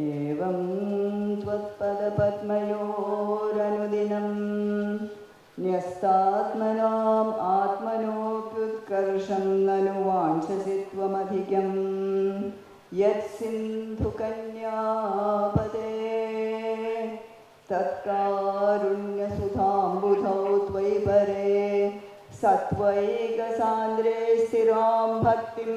एवं त्वत्पदपद्मयोरनुदिनं न्यस्तात्मनाम् आत्मनोऽप्युत्कर्षं ननु वाञ्छसि त्वमधिकं यत्सिन्धुकन्यापदे तत्कारुण्यसुधाम्बुधौ त्वयि परे सत्त्वैकसान्द्रे स्थिरां भक्तिं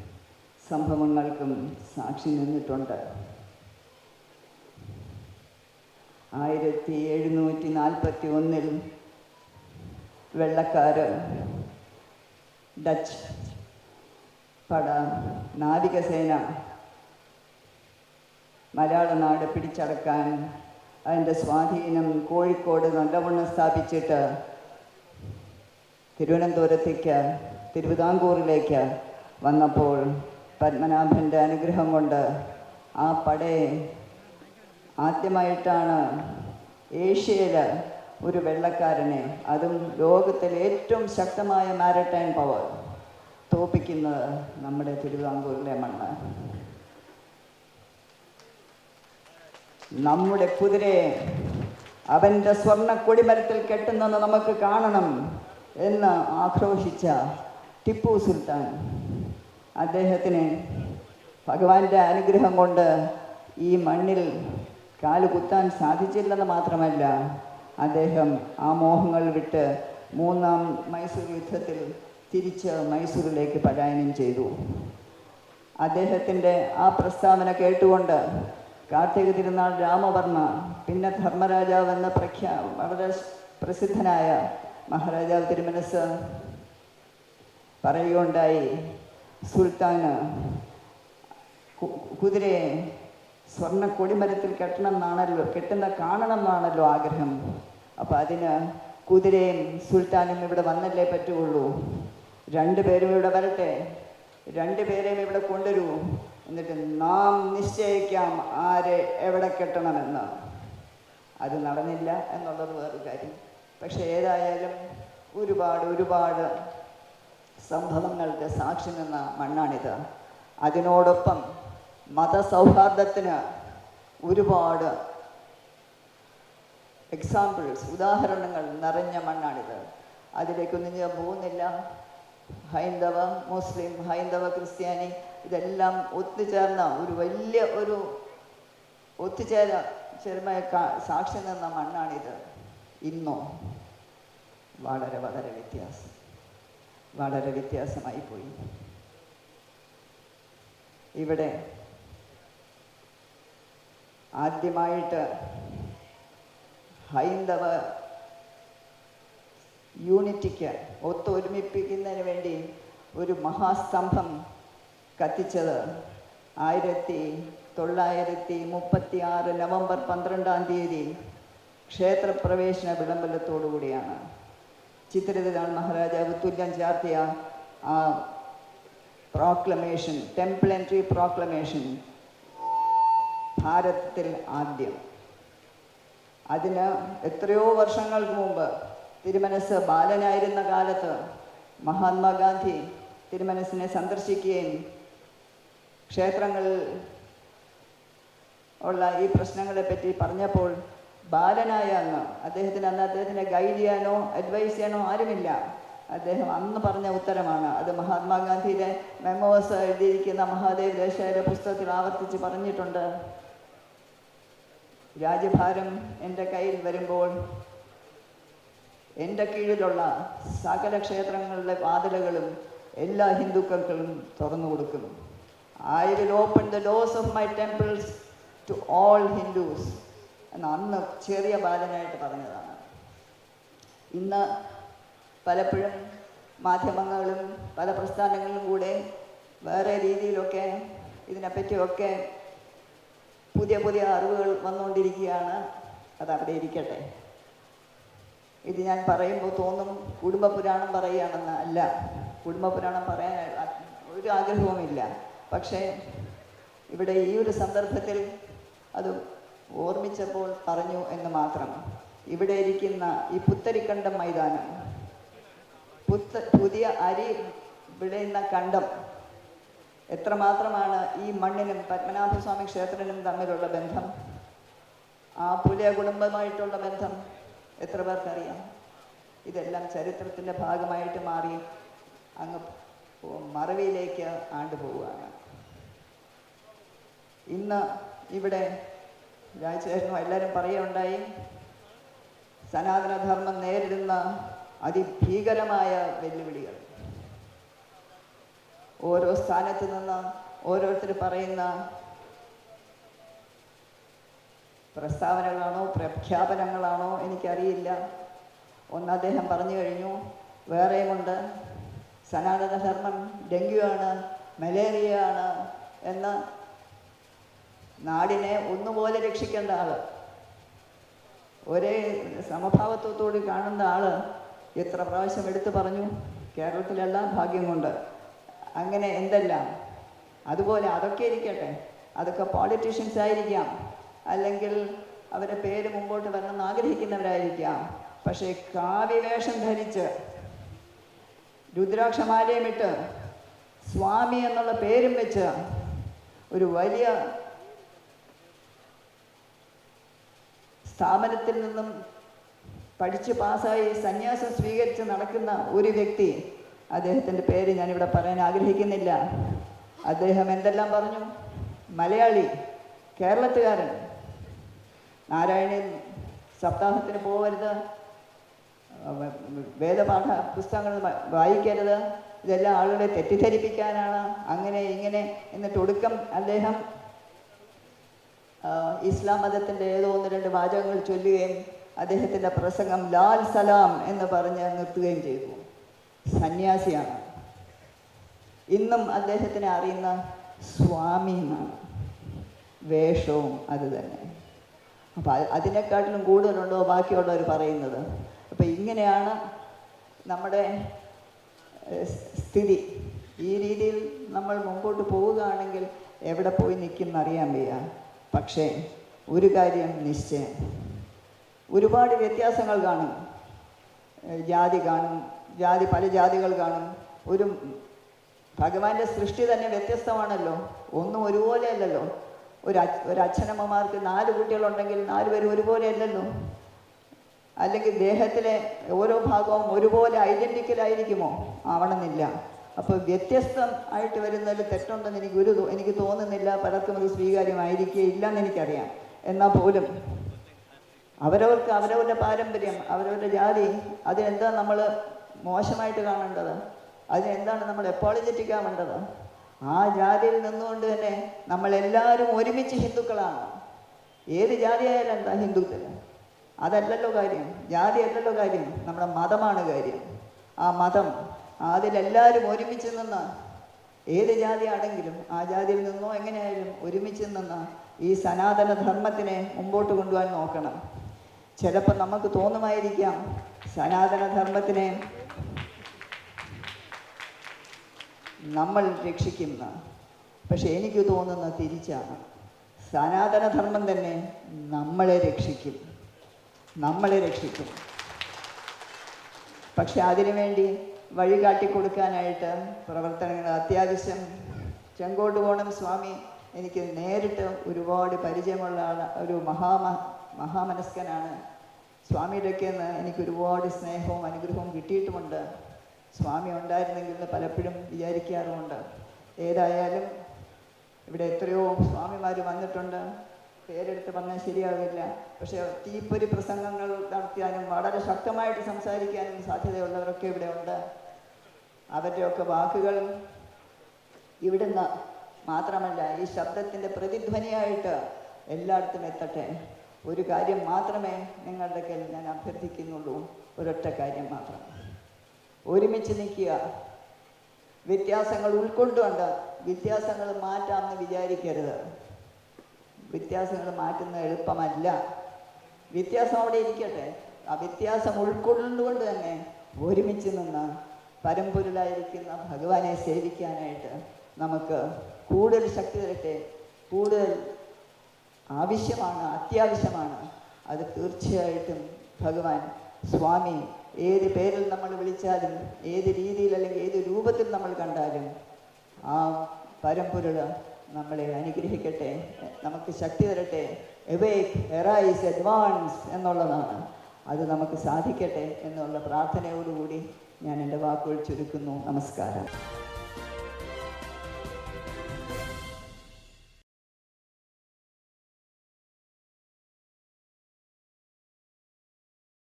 സംഭവങ്ങൾക്കും സാക്ഷി നിന്നിട്ടുണ്ട്. ആയിരത്തി എഴുന്നൂറ്റി നാൽപ്പത്തി ഒന്നിൽ വെള്ളക്കാര് ഡച്ച് പട നാവികസേന മലയാള നാട് പിടിച്ചടക്കാൻ അതിന്റെ സ്വാധീനം കോഴിക്കോട് നല്ലവണ്ണം സ്ഥാപിച്ചിട്ട് തിരുവനന്തപുരത്തേക്ക് തിരുവിതാംകൂറിലേക്ക് വന്നപ്പോൾ പത്മനാഭന്റെ അനുഗ്രഹം കൊണ്ട് ആ പടയെ ആദ്യമായിട്ടാണ് ഏഷ്യയിൽ ഒരു വെള്ളക്കാരനെ അതും ലോകത്തിലെ ഏറ്റവും ശക്തമായ മാരടൈം പവർ തോപ്പിക്കുന്നത് നമ്മുടെ തിരുവിതാംകൂറിലെ മണ്ണ്. നമ്മുടെ കുതിരയെ അവന്റെ സ്വർണ കൊടിമരത്തിൽ കെട്ടുന്നെന്ന് നമുക്ക് കാണണം എന്ന് ആക്രോശിച്ച ടിപ്പു സുൽത്താൻ. അദ്ദേഹത്തിന് ഭഗവാന്റെ അനുഗ്രഹം കൊണ്ട് ഈ മണ്ണിൽ കാൽ കുത്താൻ സാധിച്ചില്ലെന്ന് മാത്രമല്ല അദ്ദേഹം ആ മോഹങ്ങൾ വിട്ട് മൂന്നാം മൈസൂർ യുദ്ധത്തിൽ തിരിച്ച് മൈസൂരിലേക്ക് പലായനം ചെയ്തു. അദ്ദേഹത്തിന്റെ ആ പ്രസ്താവന കേട്ടുകൊണ്ട് കാർത്തിക തിരുനാൾ രാമവർമ്മ പിന്നെ ധർമ്മരാജാവ് എന്ന പ്രഖ്യാ വളരെ പ്രസിദ്ധനായ മഹാരാജാവ് തിരുമനസ് പറയുകയുണ്ടായി സുൽത്താന് കുതിരയെ സ്വർണ കൊടിമരത്തിൽ കെട്ടണം എന്നാണല്ലോ കെട്ടുന്ന കാണണം എന്നാണല്ലോ ആഗ്രഹം. അപ്പം അതിന് കുതിരയും സുൽത്താനും ഇവിടെ വന്നല്ലേ പറ്റുള്ളൂ രണ്ടുപേരും ഇവിടെ വരട്ടെ. രണ്ടുപേരെയും ഇവിടെ കൊണ്ടുവരൂ. എന്നിട്ട് നാം നിശ്ചയിക്കാം ആരെ എവിടെ കെട്ടണമെന്ന്. അത് നടന്നില്ല എന്നുള്ളത് വേറൊരു കാര്യം. പക്ഷെ ഏതായാലും ഒരുപാട് ഒരുപാട് സംഭവങ്ങൾക്ക് സാക്ഷി നിന്ന മണ്ണാണിത്. അതിനോടൊപ്പം മതസൗഹാർദ്ദത്തിന് ഒരുപാട് എക്സാമ്പിൾസ് ഉദാഹരണങ്ങൾ നിറഞ്ഞ മണ്ണാണിത്. അതിലേക്കൊന്നും ഞാൻ പോകുന്നില്ല. ഹൈന്ദവ മുസ്ലിം ഹൈന്ദവ ക്രിസ്ത്യാനി ഇതെല്ലാം ഒത്തുചേർന്ന ഒരു വലിയ ഒരു ഒത്തുചേര ചേർമയ സാക്ഷി നിന്ന മണ്ണാണിത്. ഇന്നോ? വളരെ വളരെ വ്യത്യാസം. വളരെ വ്യത്യാസമായി പോയി. ഇവിടെ ആദ്യമായിട്ട് ഹൈന്ദവ യൂണിറ്റിക്ക് ഒത്തൊരുമിപ്പിക്കുന്നതിന് വേണ്ടി ഒരു മഹാസ്തംഭം കത്തിച്ചത് ആയിരത്തി തൊള്ളായിരത്തി മുപ്പത്തി ആറ് നവംബർ പന്ത്രണ്ടാം തീയതി ക്ഷേത്രപ്രവേശന വിളംബരത്തോടു കൂടിയാണ് ചിത്രതിരാൾ മഹാരാജാവ് തുല്യം ചാർത്തിയ ആ പ്രോക്ലമേഷൻ ടെമ്പിൾ എൻട്രി പ്രോക്ലമേഷൻ ഭാരതത്തിൽ ആദ്യം. അതിന് എത്രയോ വർഷങ്ങൾക്ക് മുമ്പ് തിരുമനസ് ബാലനായിരുന്ന കാലത്ത് മഹാത്മാഗാന്ധി തിരുമനസിനെ സന്ദർശിക്കുകയും ക്ഷേത്രങ്ങളിൽ ഉള്ള ഈ പ്രശ്നങ്ങളെപ്പറ്റി പറഞ്ഞപ്പോൾ ബാലനായ അന്ന്. അദ്ദേഹത്തിന് അന്ന് അദ്ദേഹത്തിനെ ഗൈഡ് ചെയ്യാനോ അഡ്വൈസ് ചെയ്യാനോ ആരുമില്ല. അദ്ദേഹം അന്ന് പറഞ്ഞ ഉത്തരമാണ്. അത് മഹാത്മാഗാന്ധിയുടെ മെമ്മോസ് എഴുതിയിരിക്കുന്ന മഹാദേവ് ദേശയുടെ പുസ്തകത്തിൽ ആവർത്തിച്ച് പറഞ്ഞിട്ടുണ്ട്. രാജ്യഭാരം എന്റെ കയ്യിൽ വരുമ്പോൾ എന്റെ കീഴിലുള്ള സകല ക്ഷേത്രങ്ങളുടെ വാതിലുകളും എല്ലാ ഹിന്ദുക്കൾക്കും തുറന്നു കൊടുക്കും I will open the doors of my temples to all Hindus എന്ന് അന്ന് ചെറിയ ബാലനായിട്ട് പറഞ്ഞതാണ്. ഇന്ന് പലപ്പോഴും മാധ്യമങ്ങളും പല പ്രസ്ഥാനങ്ങളിലും കൂടെ വേറെ രീതിയിലൊക്കെ ഇതിനെപ്പറ്റിയൊക്കെ പുതിയ പുതിയ അറിവുകൾ വന്നുകൊണ്ടിരിക്കുകയാണ്. അത് അവിടെ ഇരിക്കട്ടെ. ഇത് ഞാൻ പറയുമ്പോൾ തോന്നും കുടുംബ പുരാണം പറയുകയാണെന്ന് അല്ല. കുടുംബ പുരാണം പറയാൻ ഒരു ആഗ്രഹവുമില്ല. പക്ഷേ ഇവിടെ ഈ ഒരു സന്ദർഭത്തിൽ അത് ഓർമ്മിച്ചപ്പോൾ പറഞ്ഞു എന്ന് മാത്രം. ഇവിടെ ഇരിക്കുന്ന ഈ പുത്തരിക്കണ്ടം മൈതാനം പുത്ത പുതിയ അരി വിളയുന്ന കണ്ടം എത്രമാത്രമാണ് ഈ മണ്ണിനും പത്മനാഭസ്വാമി ക്ഷേത്രനും തമ്മിലുള്ള ബന്ധം? ആ പുലിയ കുടുംബമായിട്ടുള്ള ബന്ധം എത്ര പേർക്കറിയാം? ഇതെല്ലാം ചരിത്രത്തിന്റെ ഭാഗമായിട്ട് മാറി അങ്ങ് മറവിയിലേക്ക് ആണ്ടുപോവുകയാണ്. ഇന്ന് ഇവിടെ രാജശേഖരനും എല്ലാവരും പറയുകയുണ്ടായി സനാതനധർമ്മം നേരിടുന്ന അതിഭീകരമായ വെല്ലുവിളികൾ. ഓരോ സ്ഥാനത്ത് നിന്ന് ഓരോരുത്തർ പറയുന്ന പ്രസ്താവനകളാണോ പ്രഖ്യാപനങ്ങളാണോ എനിക്കറിയില്ല. ഒന്ന് അദ്ദേഹം പറഞ്ഞു കഴിഞ്ഞു വേറെയുമുണ്ട് സനാതനധർമ്മം ഡെങ്കുവാണ് മലേറിയ ആണ് എന്ന് നാടിനെ ഒന്നുപോലെ രക്ഷിക്കേണ്ട ആൾ. ഒരേ സമഭാവത്വത്തോട് കാണുന്ന ആൾ എത്ര പ്രാവശ്യം എടുത്തു പറഞ്ഞു കേരളത്തിലെല്ലാം ഭാഗ്യം കൊണ്ട് അങ്ങനെ എന്തെല്ലാം? അതുപോലെ അതൊക്കെ ഇരിക്കട്ടെ. അതൊക്കെ പോളിറ്റീഷ്യൻസ് ആയിരിക്കാം. അല്ലെങ്കിൽ അവരുടെ പേര് മുമ്പോട്ട് വരണമെന്ന് ആഗ്രഹിക്കുന്നവരായിരിക്കാം. പക്ഷേ കാവ്യവേഷം ധരിച്ച് രുദ്രാക്ഷമാലയമിട്ട് സ്വാമി എന്നുള്ള പേരും വെച്ച് ഒരു വലിയ സ്ഥാപനത്തിൽ നിന്നും പഠിച്ച് പാസ്സായി സന്യാസം സ്വീകരിച്ച് നടക്കുന്ന ഒരു വ്യക്തി അദ്ദേഹത്തിന്റെ പേര് ഞാനിവിടെ പറയാൻ ആഗ്രഹിക്കുന്നില്ല. അദ്ദേഹം എന്തെല്ലാം പറഞ്ഞു? മലയാളി കേരളത്തുകാരൻ. നാരായണൻ സപ്താഹത്തിന് പോകരുത് വേദപാഠ പുസ്തകങ്ങൾ വായിക്കരുത്. ഇതെല്ലാം ആളുകളെ തെറ്റിദ്ധരിപ്പിക്കാനാണ്. അങ്ങനെ ഇങ്ങനെ എന്നിട്ട് ഒടുക്കം അദ്ദേഹം ഇസ്ലാം മതത്തിന്റെ ഏതോ ഒന്ന് രണ്ട് വാചകങ്ങൾ ചൊല്ലുകയും അദ്ദേഹത്തിന്റെ പ്രസംഗം ലാൽ സലാം എന്ന് പറഞ്ഞ് നിർത്തുകയും ചെയ്തു. സന്യാസിയാണ്. ഇന്നും അദ്ദേഹത്തിനെ അറിയുന്ന സ്വാമി എന്നാണ്. വേഷവും അത് തന്നെ. അപ്പം അതിനെക്കാട്ടിലും കൂടുതലുണ്ടോ ബാക്കിയുള്ളവർ പറയുന്നത്? അപ്പം ഇങ്ങനെയാണ് നമ്മുടെ സ്ഥിതി. ഈ രീതിയിൽ നമ്മൾ മുമ്പോട്ട് പോവുകയാണെങ്കിൽ എവിടെ പോയി നിൽക്കും അറിയാൻ വയ്യ. പക്ഷേ ഒരു കാര്യം നിശ്ചയം. ഒരുപാട് വ്യത്യാസങ്ങൾ കാണും. ജാതി കാണും. ജാതി പല ജാതികൾ കാണും. ഒരു ഭഗവാന്റെ സൃഷ്ടി തന്നെ വ്യത്യസ്തമാണല്ലോ. ഒന്നും ഒരുപോലെ അല്ലല്ലോ. ഒരു ഒരച്ഛനമ്മമാർക്ക് നാല് കുട്ടികളുണ്ടെങ്കിൽ നാല് പേരും ഒരുപോലെ അല്ലല്ലോ. അല്ലെങ്കിൽ ദേഹത്തിലെ ഓരോ ഭാഗവും ഒരുപോലെ ഐഡന്റിക്കൽ ആയിരിക്കുമോ? ആവണമെന്നില്ല. അപ്പോൾ വ്യത്യസ്തം ആയിട്ട് വരുന്നതിൽ തെറ്റുണ്ടെന്ന് എനിക്ക് ഒരു എനിക്ക് തോന്നുന്നില്ല. പലർക്കും അത് സ്വീകാര്യമായിരിക്കുകയില്ല എന്ന് എനിക്കറിയാം എന്നാൽ പോലും അവരവർക്ക് അവരവരുടെ പാരമ്പര്യം അവരവരുടെ ജാതി അതിനെന്താ നമ്മൾ മോശമായിട്ട് കാണേണ്ടത്? അതിനെന്താണ് നമ്മൾ എപ്പോളജറ്റിക് ആവേണ്ടത്? ആ ജാതിയിൽ നിന്നുകൊണ്ട് തന്നെ നമ്മളെല്ലാവരും ഒരുമിച്ച് ഹിന്ദുക്കളാണ്. ഏത് ജാതിയായാലും എന്താ ഹിന്ദുക്കൾ അതല്ലല്ലോ കാര്യം. ജാതി അല്ലല്ലോ കാര്യം. നമ്മുടെ മതമാണ് കാര്യം. ആ മതം അതിലെല്ലാവരും ഒരുമിച്ച് നിന്ന്. ഏത് ജാതിയാണെങ്കിലും ആ ജാതിയിൽ നിന്നോ എങ്ങനെയായാലും ഒരുമിച്ച് നിന്ന് ഈ സനാതന ധർമ്മത്തിനെ മുമ്പോട്ട് കൊണ്ടുപോകാൻ നോക്കണം. ചിലപ്പോൾ നമുക്ക് തോന്നുമായിരിക്കാം സനാതന ധർമ്മത്തിനെ നമ്മൾ രക്ഷിക്കുന്ന. പക്ഷെ എനിക്ക് തോന്നുന്ന തിരിച്ചാണ്. സനാതന ധർമ്മം തന്നെ നമ്മളെ രക്ഷിക്കും. നമ്മളെ രക്ഷിക്കും. പക്ഷെ അതിനുവേണ്ടി വഴി കാട്ടിക്കൊടുക്കാനായിട്ട് പ്രവർത്തനങ്ങൾ അത്യാവശ്യം ചെങ്കോട്ട് പോണം സ്വാമി. എനിക്ക് നേരിട്ട് ഒരുപാട് പരിചയമുള്ള ആൾ ഒരു മഹാമ മഹാമനസ്കനാണ് സ്വാമിയുടെയൊക്കെ നിന്ന് എനിക്ക് ഒരുപാട് സ്നേഹവും അനുഗ്രഹവും കിട്ടിയിട്ടുമുണ്ട്. സ്വാമി ഉണ്ടായിരുന്നെങ്കിൽ പലപ്പോഴും വിചാരിക്കാറുമുണ്ട്. ഏതായാലും ഇവിടെ എത്രയോ സ്വാമിമാർ വന്നിട്ടുണ്ട്. പേരെടുത്ത് പറഞ്ഞാൽ ശരിയാവില്ല. പക്ഷേ തീപ്പൊരി പ്രസംഗങ്ങൾ നടത്തിയാലും വളരെ ശക്തമായിട്ട് സംസാരിക്കാനും സാധ്യതയുള്ളവരൊക്കെ ഇവിടെ ഉണ്ട്. അവരുടെയൊക്കെ വാക്കുകൾ ഇവിടുന്ന് മാത്രമല്ല ഈ ശബ്ദത്തിന്റെ പ്രതിധ്വനിയായിട്ട് എല്ലായിടത്തും എത്തട്ടെ. ഒരു കാര്യം മാത്രമേ നിങ്ങളുടെ കയ്യിൽ ഞാൻ അഭ്യർത്ഥിക്കുന്നുള്ളൂ. ഒരൊറ്റ കാര്യം മാത്രം. ഒരുമിച്ച് നിൽക്കുക. വ്യത്യാസങ്ങൾ ഉൾക്കൊണ്ടുകൊണ്ട് വ്യത്യാസങ്ങൾ മാറ്റാമെന്ന് വിചാരിക്കരുത്. വ്യത്യാസങ്ങൾ മാറ്റുന്ന എളുപ്പമല്ല. വ്യത്യാസം അവിടെ ഇരിക്കട്ടെ. ആ വ്യത്യാസം ഉൾക്കൊള്ളുന്നുകൊണ്ട് തന്നെ ഒരുമിച്ച് നിന്ന് പരമ്പൊരുളായിരിക്കുന്ന ഭഗവാനെ സേവിക്കാനായിട്ട് നമുക്ക് കൂടുതൽ ശക്തി തരട്ടെ കൂടുതൽ ആവശ്യമാണ് അത്യാവശ്യമാണ്. അത് തീർച്ചയായിട്ടും ഭഗവാൻ സ്വാമി ഏത് പേരിൽ നമ്മൾ വിളിച്ചാലും ഏത് രീതിയിൽ അല്ലെങ്കിൽ ഏത് രൂപത്തിൽ നമ്മൾ കണ്ടാലും ആ പരമ്പൊരുൾ നമ്മളെ അനുഗ്രഹിക്കട്ടെ നമുക്ക് ശക്തി തരട്ടെ. എവേക്ക് എറൈസ് അഡ്വാൻസ് എന്നുള്ളതാണ്. അത് നമുക്ക് സാധിക്കട്ടെ എന്നുള്ള പ്രാർത്ഥനയോടുകൂടി ഞാൻ എന്റെ വാക്കുകൾ ചുരുക്കുന്നു. നമസ്കാരം.